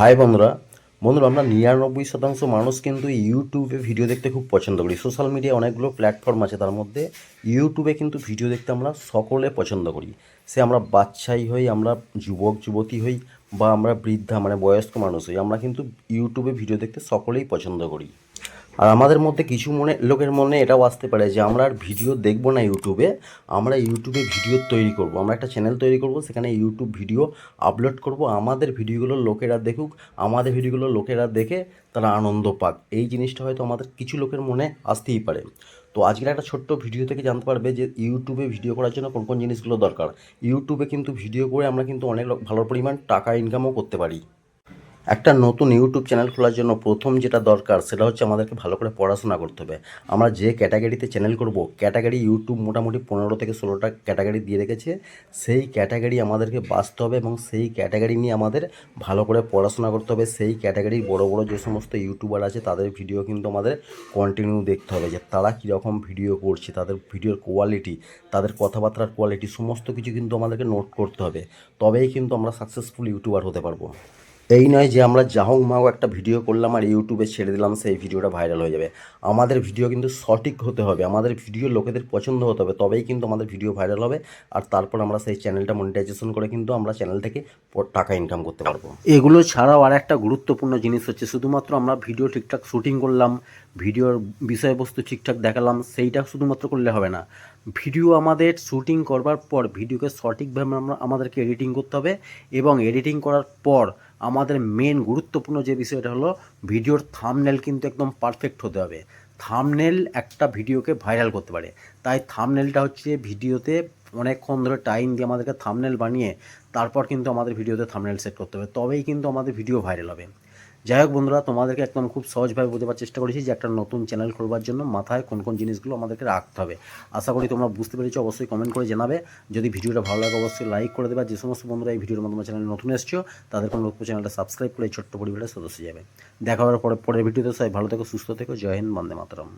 High বন্ধুরা। বন্ধুরা, আমরা নিরানব্বই শতাংশ মানুষ কিন্তু ইউটিউবে ভিডিও দেখতে খুব পছন্দ করি। সোশ্যাল মিডিয়া অনেকগুলো প্ল্যাটফর্ম আছে, তার মধ্যে ইউটিউবে কিন্তু ভিডিও দেখতে আমরা সকলে পছন্দ করি। সে আমরা বাচ্চাই হই, আমরা যুবক, যুবতী হই, বা আমরা বৃদ্ধা মানে বয়স্ক মানুষ হই, আমরা কিন্তু ইউটিউবে ভিডিও দেখতে সকলেই পছন্দ করি। আর আমাদের মধ্যে কিছু মনে, লোকের মনে এটাও আসতে পারে যে আমরা আর ভিডিও দেখব না ইউটিউবে, আমরা ইউটিউবে ভিডিও তৈরি করব। আমরা একটা চ্যানেল তৈরি করব, সেখানে ইউটিউব ভিডিও আপলোড করব। আমাদের ভিডিওগুলো লোকেরা দেখুক, আমাদের ভিডিওগুলো লোকেরা দেখে তারা আনন্দ পাক। এই জিনিসটা হয়তো আমাদের কিছু লোকের মনে আসতেই পারে। তো আজকের একটা ছোট্ট ভিডিও থেকে জানতে পারবে যে ইউটিউবে ভিডিও করার জন্য কোন কোন জিনিসগুলো দরকার। ইউটিউবে কিন্তু ভিডিও করে আমরা কিন্তু অনেক ভালো পরিমাণ টাকা ইনকামও করতে পারি। একটা নতুন ইউটিউব চ্যানেল খোলার জন্য প্রথম যেটা দরকার, সেটা হচ্ছে আমাদেরকে ভালো করে পড়াশোনা করতে হবে। আমরা যে ক্যাটাগরিতে চ্যানেল করব ক্যাটাগরি ইউটিউব মোটামুটি পনেরো থেকে ষোলোটা ক্যাটাগরি দিয়ে রেখেছে। সেই ক্যাটাগরি আমাদেরকে বাঁচতে হবে এবং সেই ক্যাটাগরি নিয়ে আমাদের ভালো করে পড়াশোনা করতে হবে। সেই ক্যাটাগরির বড় বড় যে সমস্ত ইউটিউবার আছে, তাদের ভিডিও কিন্তু আমাদের কন্টিনিউ দেখতে হবে যে তারা কীরকম ভিডিও করছে, তাদের ভিডিওর কোয়ালিটি তাদের কথাবার্তার কোয়ালিটি সমস্ত কিছু কিন্তু আমাদেরকে নোট করতে হবে। তবেই কিন্তু আমরা সাকসেসফুল ইউটিউবার হতে পারব। এই নয় যে আমরা যাহোক মাও একটা ভিডিও করলাম আর ইউটিউবে ছেড়ে দিলাম, সেই ভিডিওটা ভাইরাল হয়ে যাবে। আমাদের ভিডিও কিন্তু সঠিক হতে হবে, আমাদের ভিডিও লোকেদের পছন্দ হতে হবে, তবেই কিন্তু আমাদের ভিডিও ভাইরাল হবে, আর তারপর আমরা সেই চ্যানেলটা মনিটাইজেশন করে কিন্তু আমরা চ্যানেল থেকে টাকা ইনকাম করতে পারব। এগুলো ছাড়াও আর একটা গুরুত্বপূর্ণ জিনিস হচ্ছে, শুধুমাত্র আমরা ভিডিও ঠিকঠাক শুটিং করলাম ভিডিওর বিষয়বস্তু ঠিকঠাক দেখালাম, সেইটা শুধুমাত্র করলে হবে না। ভিডিও আমাদের শুটিং করবার পর ভিডিওকে সঠিকভাবে আমরা আমাদেরকে এডিটিং করতে হবে এবং এডিটিং করার পর আমাদের মেন গুরুত্বপূর্ণ যে বিষয়টা হলো ভিডিওর থামনেল কিন্তু একদম পারফেক্ট হতে হবে। থামনেল একটা ভিডিওকে ভাইরাল করতে পারে। তাই থামনেলটা হচ্ছে ভিডিওতে অনেকক্ষণ ধরে টাইম দিয়ে আমাদেরকে থামনেল বানিয়ে তারপর কিন্তু আমাদের ভিডিওতে থামনেল সেট করতে হবে। তবেই কিন্তু আমাদের ভিডিও ভাইরাল হবে। যাই হোক বন্ধুরা, তোমাদেরকে একদম খুব সহজভাবে বোঝাবার চেষ্টা করেছি যে একটা নতুন চ্যানেল খোলবার জন্য মাথায় কোন কোন জিনিসগুলো আমাদেরকে রাখতে হবে। আশা করি তোমরা বুঝতে পেরেছ, অবশ্যই কমেন্ট করে জানাবে। যদি ভিডিওটা ভালো লাগে, অবশ্যই লাইক করে দেবে। যে সমস্ত বন্ধুরা এই ভিডিওর মাধ্যমে চ্যানেলে নতুন এসছো তাদের কোনো নতুন চ্যানেলটা সাবস্ক্রাইব করে ছোট্ট পরিবারের সদস্য যাবে দেখা হওয়ার পরে পরের ভিডিওতে, সবাই ভালো থেকো, সুস্থ থেকো। জয় হিন্দ, বন্দে মাতরম।